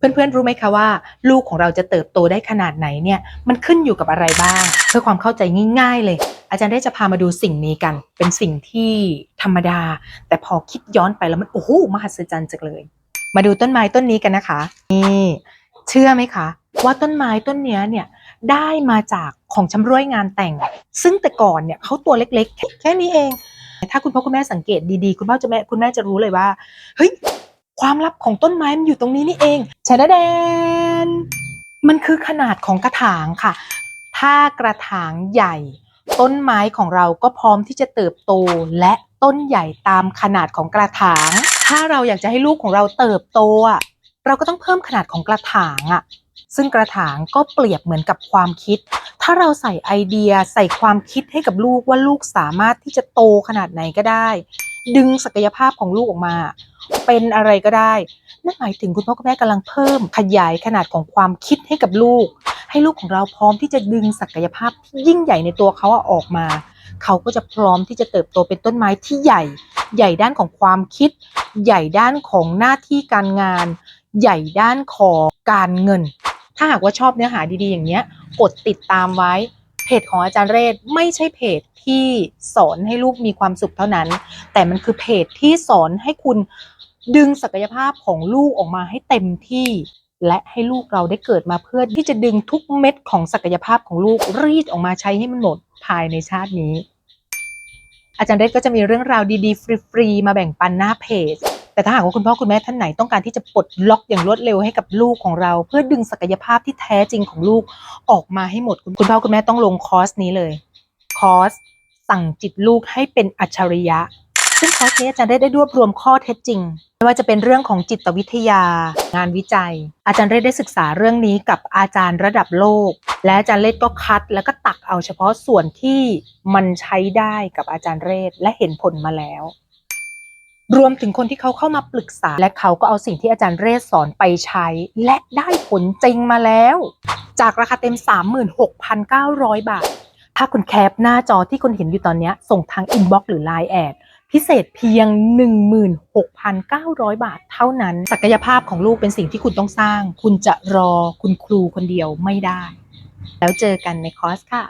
เพื่อนๆ รู้ไหมคะว่า ลูกของเราจะเติบโตได้ขนาดไหนเนี่ยมันขึ้นอยู่กับอะไรบ้าง เพื่อความเข้าใจง่ายๆเลย อาจารย์ได้จะพามาดูสิ่งนี้กัน เป็นสิ่งที่ธรรมดา แต่พอคิดย้อนไปแล้วมันโอ้โหมหัศจรรย์จังเลย มาดูต้นไม้ต้นนี้กันนะคะนี่เชื่อไหมคะ ว่าต้นไม้ต้นนี้เนี่ยได้มาจากของชำร่วยงานแต่ง ซึ่งแต่ก่อนเนี่ยเขาตัวเล็กๆ แค่แค่นี้เอง ถ้าคุณพ่อคุณแม่สังเกตดีๆ คุณพ่อจะแม่คุณแม่จะรู้เลยว่าเฮ้ย ความลับของต้นไม้มันอยู่ตรงนี้นี่เองชะดะแดน มันคือขนาดของกระถางค่ะ ถ้ากระถางใหญ่ ต้นไม้ของเราก็พร้อมที่จะเติบโตและต้นใหญ่ตามขนาดของกระถาง ถ้าเราอยากจะให้ลูกของเราเติบโตอะเราก็ต้องเพิ่มขนาดของกระถางอะ ซึ่งกระถางก็เปรียบเหมือนกับความคิด ถ้าเราใส่ไอเดียใส่ความคิดให้กับลูกว่าลูกสามารถที่จะโตขนาดไหนก็ได้ ดึงศักยภาพของลูกออกมา เป็นอะไรก็ได้ นั่นหมายถึงคุณพ่อคุณแม่กำลังเพิ่มขยายขนาดของความคิดให้กับลูก ให้ลูกของเราพร้อมที่จะดึงศักยภาพที่ยิ่งใหญ่ในตัวเขาอออกมา เขาก็จะพร้อมที่จะเติบโตเป็นต้นไม้ที่ใหญ่ ใหญ่ด้านของความคิด ใหญ่ด้านของหน้าที่การงาน ใหญ่ด้านของการเงิน ถ้าหากว่าชอบเนื้อหาดีๆ อย่างเนี้ย กดติดตามไว้ เพจของอาจารย์เรศไม่ใช่เพจที่สอนให้ลูกมีความสุขเท่านั้น แต่มันคือเพจที่สอนให้คุณดึงศักยภาพของลูกออกมาให้เต็มที่ และให้ลูกเราได้เกิดมาเพื่อที่จะดึงทุกเม็ดของศักยภาพของลูกรีดออกมาใช้ให้มันหมดภายในชาตินี้ อาจารย์เรศก็จะมีเรื่องราวดีๆ ฟรีๆมาแบ่งปันหน้าเพจ แต่ถ้าหากว่าคุณพ่อคุณแม่ท่านไหนต้องการที่จะปลดล็อกอย่างรวดเร็วให้กับลูกของเรา เพื่อดึงศักยภาพที่แท้จริงของลูกออกมาให้หมด คุณพ่อคุณแม่ต้องลงคอร์สนี้เลยคอร์สสั่งจิตลูกให้เป็นอัจฉริยะ ซึ่งคอร์สนี้อาจารย์ได้ได้รวบรวมข้อเท็จจริงไม่ว่าจะเป็นเรื่องของจิตวิทยา งานวิจัย อาจารย์เรศได้ศึกษาเรื่องนี้กับอาจารย์ระดับโลก และอาจารย์เรศก็คัดแล้วก็ตักเอาเฉพาะส่วนที่มันใช้ได้กับอาจารย์เรศและเห็นผลมาแล้ว รวมถึงคนที่เขาเข้ามาปรึกษา และเขาก็เอาสิ่งที่อาจารย์เรศสอนไปใช้ และได้ผลจริงมาแล้ว จากราคาเต็ม 36,900 บาท ถ้าคุณแคปหน้าจอที่คุณเห็นอยู่ตอนนี้ส่งทางอินบ็อกซ์หรือ Line แอดพิเศษเพียง 16,900 บาทเท่านั้น ศักยภาพของลูกเป็นสิ่งที่คุณต้องสร้าง คุณจะรอคุณครูคนเดียวไม่ได้ แล้วเจอกันในคอร์สค่ะ